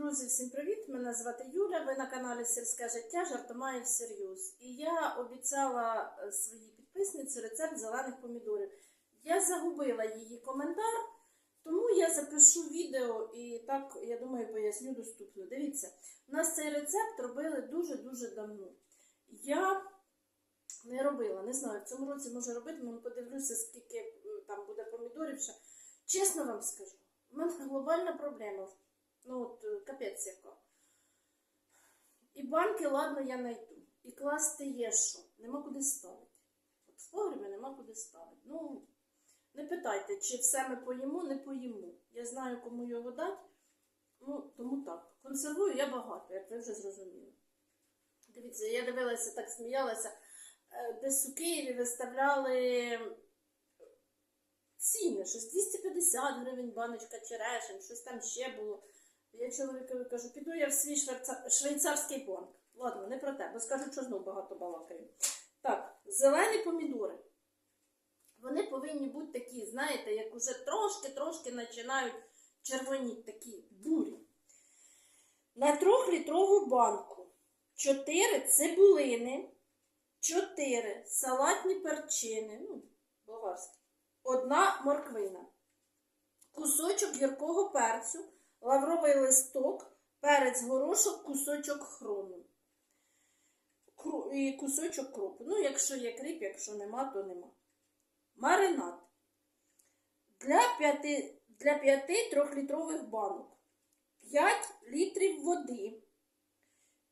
Друзі, всім привіт! Мене звати Юля. Ви на каналі Сільське життя Жартомає всерйоз. І я обіцяла е, своїй підписниці рецепт зелених помідорів. Я загубила її коментар, тому я запишу відео і так, я думаю, поясню доступно. Дивіться, у нас цей рецепт робили дуже-дуже давно. Я не робила, не знаю, в цьому році може робити, але подивлюся, скільки там буде помідорів ще. Чесно вам скажу, у мене глобальна проблема. Ну от е, капець яка. І банки, ладно, я знайду. І класти є що. Нема куди ставити. От в погребі нема куди ставити. Ну, не питайте, чи все ми поїмо, не поїмо. Я знаю, кому його дати. Ну, тому так. Консервую я багато, як ви вже зрозуміли. Дивіться, я дивилася, так сміялася. Е, Десь у Києві виставляли ціни, щось 250 гривень баночка черешень, щось там ще було. Я чоловікові кажу, піду я в свій швейцарський банк. Ладно, не про те, бо скажуть, що знову багато балакаю. Так, зелені помідори. Вони повинні бути такі, знаєте, як уже трошки-трошки починають червоніти, такі бурі. На трьохлітрову банку 4 цибулини, 4 салатні перчини, ну, болгарські, одна морквина, кусочок гіркого перцю, лавровий листок, перець горошок, кусочок хрону. І кусочок кропу. Ну, якщо є кріп, якщо нема, то нема. Маринад. Для 5, для 5 трьохлітрових банок. 5 літрів води.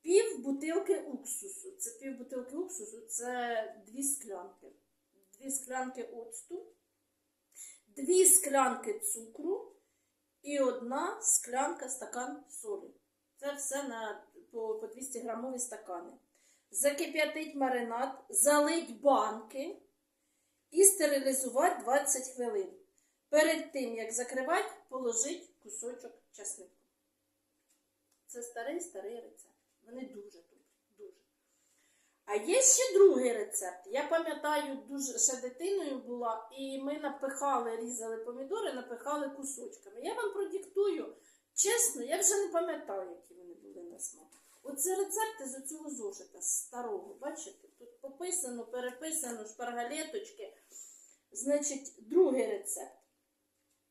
Пів бутилки уксусу. Це пів бутилки уксусу, це дві склянки. Дві склянки оцту, дві склянки цукру і одна склянка стакан солі. Це все на, по, по 200 грамові стакани. Закип'ятить маринад, залить банки і стерилізувати 20 хвилин. Перед тим, як закривати, положить кусочок часнику. Це старий старий рецепт. Вони дуже добрі. Дуже. А є ще другий рецепт. Я пам'ятаю, дуже ще дитиною була, і ми напихали, різали помідори, напихали кусочками. Я вам. Чесно, я вже не пам'ятаю, які вони були на смак. Оце рецепти з оцього зошита старого. Бачите? Тут пописано, переписано, шпаргалеточки. Значить, другий рецепт.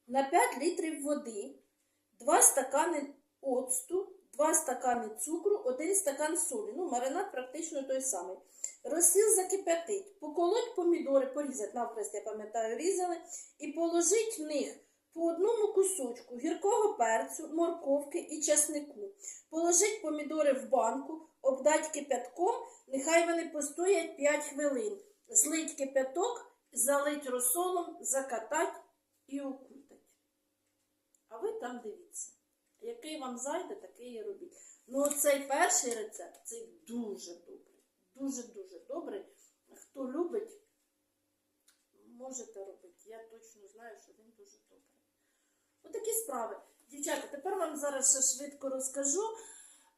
На 5 літрів води, 2 стакани оцту, 2 стакани цукру, 1 стакан солі. Ну, маринад практично той самий. Розсіл закипятить, поколоть помідори, порізать навхрест, я пам'ятаю, різали, і положить в них по одному кусочку гіркого перцю, морковки і часнику. Положить помідори в банку, обдать кипятком, нехай вони постоять 5 хвилин. Злить кипяток, залить розсолом, закатать і окутать. А ви там дивіться. Який вам зайде, такий і робіть. Ну, оцей перший рецепт, цей дуже добрий. Дуже-дуже добрий. Хто любить, можете робити. Я точно знаю, що він. Отакі справи. Дівчата, тепер вам зараз ще швидко розкажу.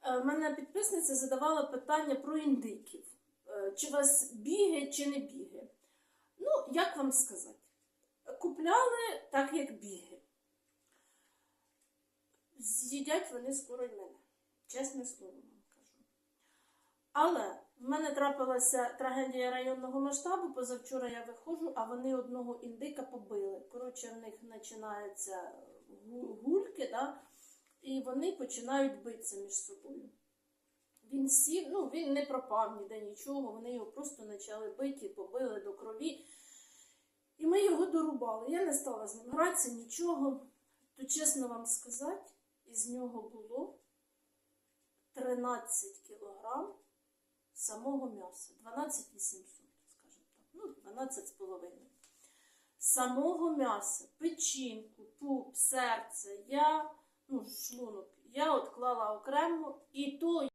Е, Мене підписниця задавала питання про індиків. Е, Чи у вас біги, чи не біги. Ну, як вам сказати? Купляли так, як біги. З'їдять вони скоро й мене. Чесне слово вам кажу. Але в мене трапилася трагедія районного масштабу. Позавчора я виходжу, а вони одного індика побили. Коротше, в них починаються гульки, да? і вони починають битися між собою. Він сів, ну він не пропав ніде нічого, вони його просто почали бити, побили до крові. І ми його дорубали. Я не стала з ним гратися, нічого. То чесно вам сказати, із нього було 13 кілограм самого м'яса. 12 800, скажімо так. Ну, 12 з половиною. Самого м'яса, печінку, пуп, серце, я, ну, шлунок, я от клала окремо, і то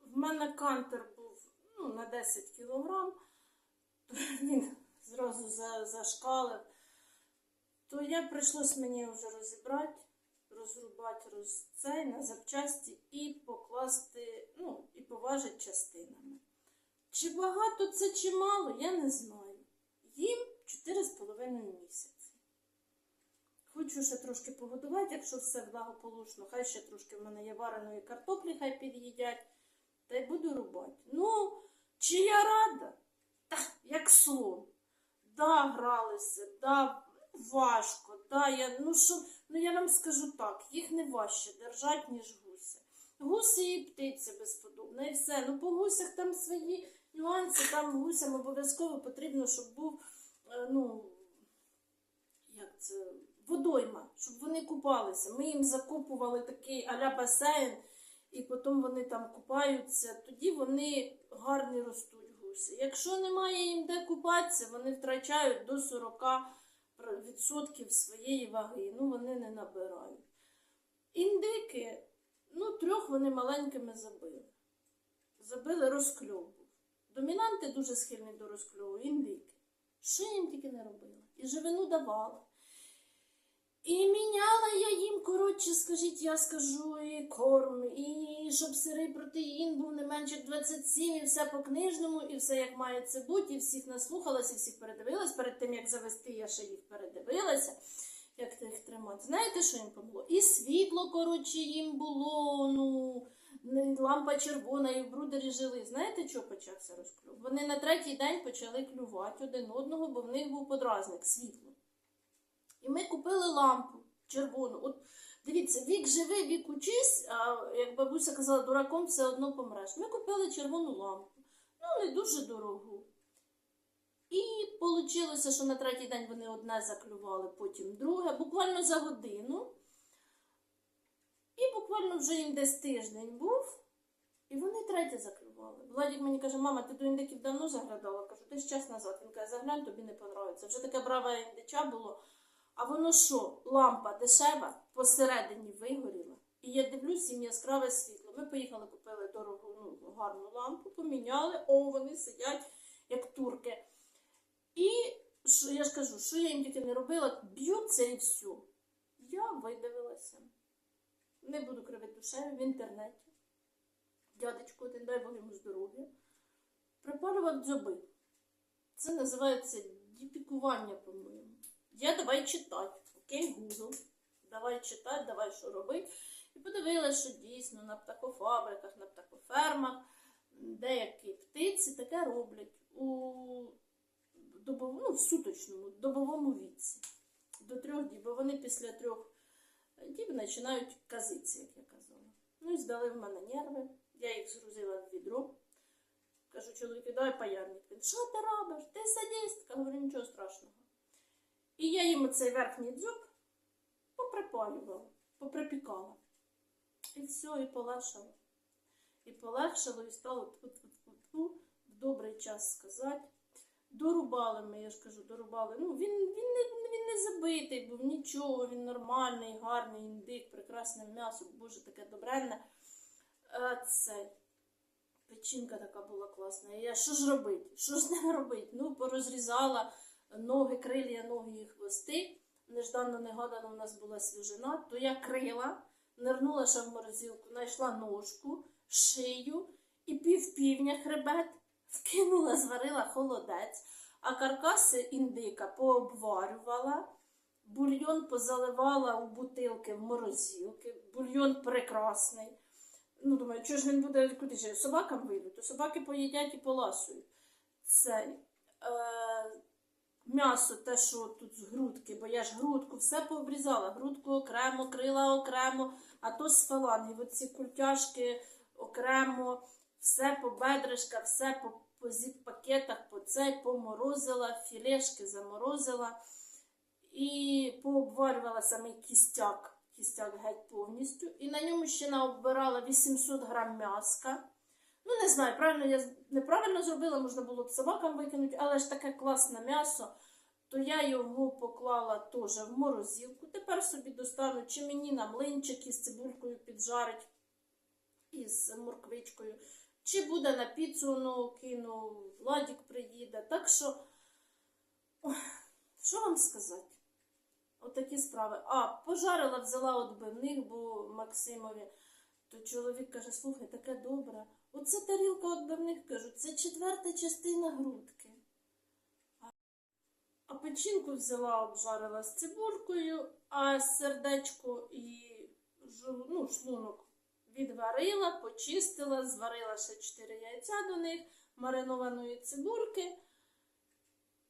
в- мене кантер був ну, на 10 кілограм, то він зразу за- зашкалив. То я прийшлось мені вже розібрати, розрубати роз... цей на запчасті і покласти, ну, і поважити частинами. Чи багато це, чи мало, я не знаю. Їм 4,5 місяці. Хочу ще трошки погодувати, якщо все благополучно. Хай ще трошки в мене є вареної картоплі, хай під'їдять. Та й буду рубати. Ну, чи я рада? Та, як слон. Да, гралися, да, важко, да, я, ну, що, ну я вам скажу так, їх не важче держать, ніж гуси. Гуси і птиці безподобно, і все. Ну, по гусях там свої нюанси, там гусям обов'язково потрібно, щоб був, е, ну, як це, водойма, щоб вони купалися. Ми їм закупували такий аля басейн, і потім вони там купаються, тоді вони гарні ростуть гуси. Якщо немає їм де купатися, вони втрачають до 40% своєї ваги, ну вони не набирають. Індики, ну трьох вони маленькими забили. Забили розкльову. Домінанти дуже схильні до розкльову, індики. Що їм тільки не робила? І живину давала. І міняла я їм, коротше, скажіть, я скажу, і корм, і щоб сирий протеїн був не менше як 27, і все по книжному, і все як має це бути, і всіх наслухалась, і всіх передивилась. Перед тим, як завести, я ще їх передивилася, як їх тримати. Знаєте, що їм помогло? І світло, коротше, їм було, ну, лампа червона, і в брудері жили. Знаєте, що почався розклюв? Вони на третій день почали клювати один одного, бо в них був подразник, світло. І ми купили лампу червону. От дивіться, вік живи, вік учись, а як бабуся казала, дураком все одно помреш. Ми купили червону лампу. Ну, не дуже дорогу. І вийшло, що на третій день вони одне заклювали, потім друге, буквально за годину. І буквально вже їм десь тиждень був, і вони третє заклювали. Владик мені каже, мама, ти до індиків давно заглядала? Кажу, десь час назад. Він каже, заглянь, тобі не подобається. Вже таке браве індича було. А воно що, лампа дешева, посередині вигоріла. І я дивлюсь, їм яскраве світло. Ми поїхали, купили дорогу, ну, гарну лампу, поміняли, о, вони сидять, як турки. І що я ж кажу, що я їм тільки не робила, б'ються і все. Я видивилася. Не буду кривити душею в інтернеті. Дядечко, один дай Бог йому здоров'я. Припалював дзьоби. Це називається діпікування, по-моєму. Я давай читати. Окей, Google. Давай читати, давай що робити. І подивилася, що дійсно на птахофабриках, на птахофермах деякі птиці таке роблять у добовому, ну, в суточному, добовому віці. До трьох діб, бо вони після трьох діб починають казитися, як я казала. Ну і здали в мене нерви. Я їх згрузила в відро. Кажу, чоловіку, дай паяльник. Він, що ти робиш? Ти садистка. Говорю, нічого страшного. І я їм оцей верхній дзьоб поприпалювала, поприпікала. І все, і полегшало. І полегшало, і стало тьфу-тьфу-тьфу-тьфу, в добрий час сказати. Дорубали ми, я ж кажу, дорубали. Ну, він, він, не, він не забитий був, нічого, він нормальний, гарний індик, прекрасне м'ясо, боже, таке добренне. Це печінка така була класна. І я що ж робити? Що ж ними робити? Ну, порозрізала ноги, крилля, ноги і хвости. Нежданно негадано в нас була свіжина, то я крила, нирнула ще в морозилку, знайшла ножку, шию і пів півня хребет, вкинула, зварила холодець, а каркаси індика пообварювала, бульйон позаливала у бутилки в морозилки, бульйон прекрасний. Ну, думаю, чого ж він буде куди ж собакам вийдуть, то собаки поїдять і поласують. Це е, м'ясо, те, що тут з грудки, бо я ж грудку все пообрізала. Грудку окремо, крила окремо, а то з фаланги. Оці культяшки окремо, все по бедришках, все по, по зіп-пакетах, по цей поморозила, філешки заморозила і пообварювала самий кістяк. Кістяк геть повністю. І на ньому ще наоббирала 800 грам м'яска. Ну, не знаю, правильно я неправильно зробила, можна було б собакам викинути, але ж таке класне м'ясо, то я його поклала теж в морозилку. Тепер собі достану, чи мені на млинчики з цибулькою піджарить і з морквичкою, чи буде на піцу ну, кину, Владік приїде. Так що, що вам сказати? Отакі справи. А, пожарила, взяла отбивних, бо Максимові. То чоловік каже, слухай, таке добре. Оце тарілка отбивних, кажу, це четверта частина грудки. А- печінку взяла, обжарила з цибулькою а сердечко і ну, шлунок відварила, почистила, зварила ще 4 яйця до них, маринованої цибурки.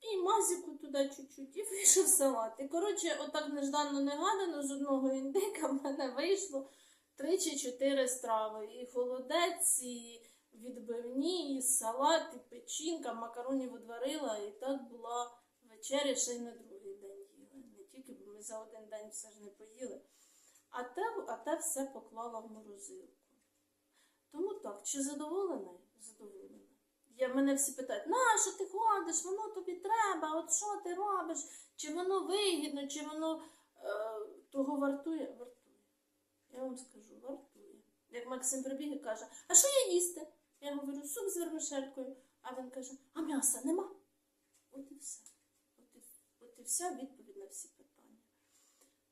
І мазіку туди чуть-чуть, і вийшов салат. І коротше, отак нежданно негадано з одного індика в мене вийшло три чи чотири страви. І холодець, і відбивні, і салат, і печінка, макаронів відварила, і так була вечеря ще й на другий день їли. Не тільки, бо ми за один день все ж не поїли. А те, а те все поклала в морозилку. Тому так, чи задоволена? Задоволена. Я мене всі питають, на що ти ходиш, воно тобі треба, от що ти робиш, чи воно вигідно, чи воно е, того вартує? Я вам скажу, вартує. Як Максим прибіг і каже, а що я їсти? Я говорю, суп з вермишелькою. А він каже, а м'яса нема? От і все. От і, от і вся відповідь на всі питання.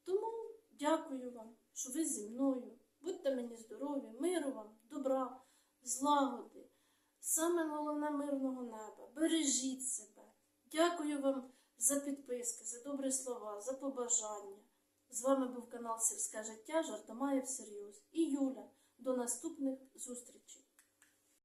Тому дякую вам, що ви зі мною. Будьте мені здорові, миру вам, добра, злагоди. Саме головне мирного неба. Бережіть себе. Дякую вам за підписки, за добрі слова, за побажання. З вами був канал Сільське життя. Жартомаєв Серйоз І Юля. До наступних зустрічей.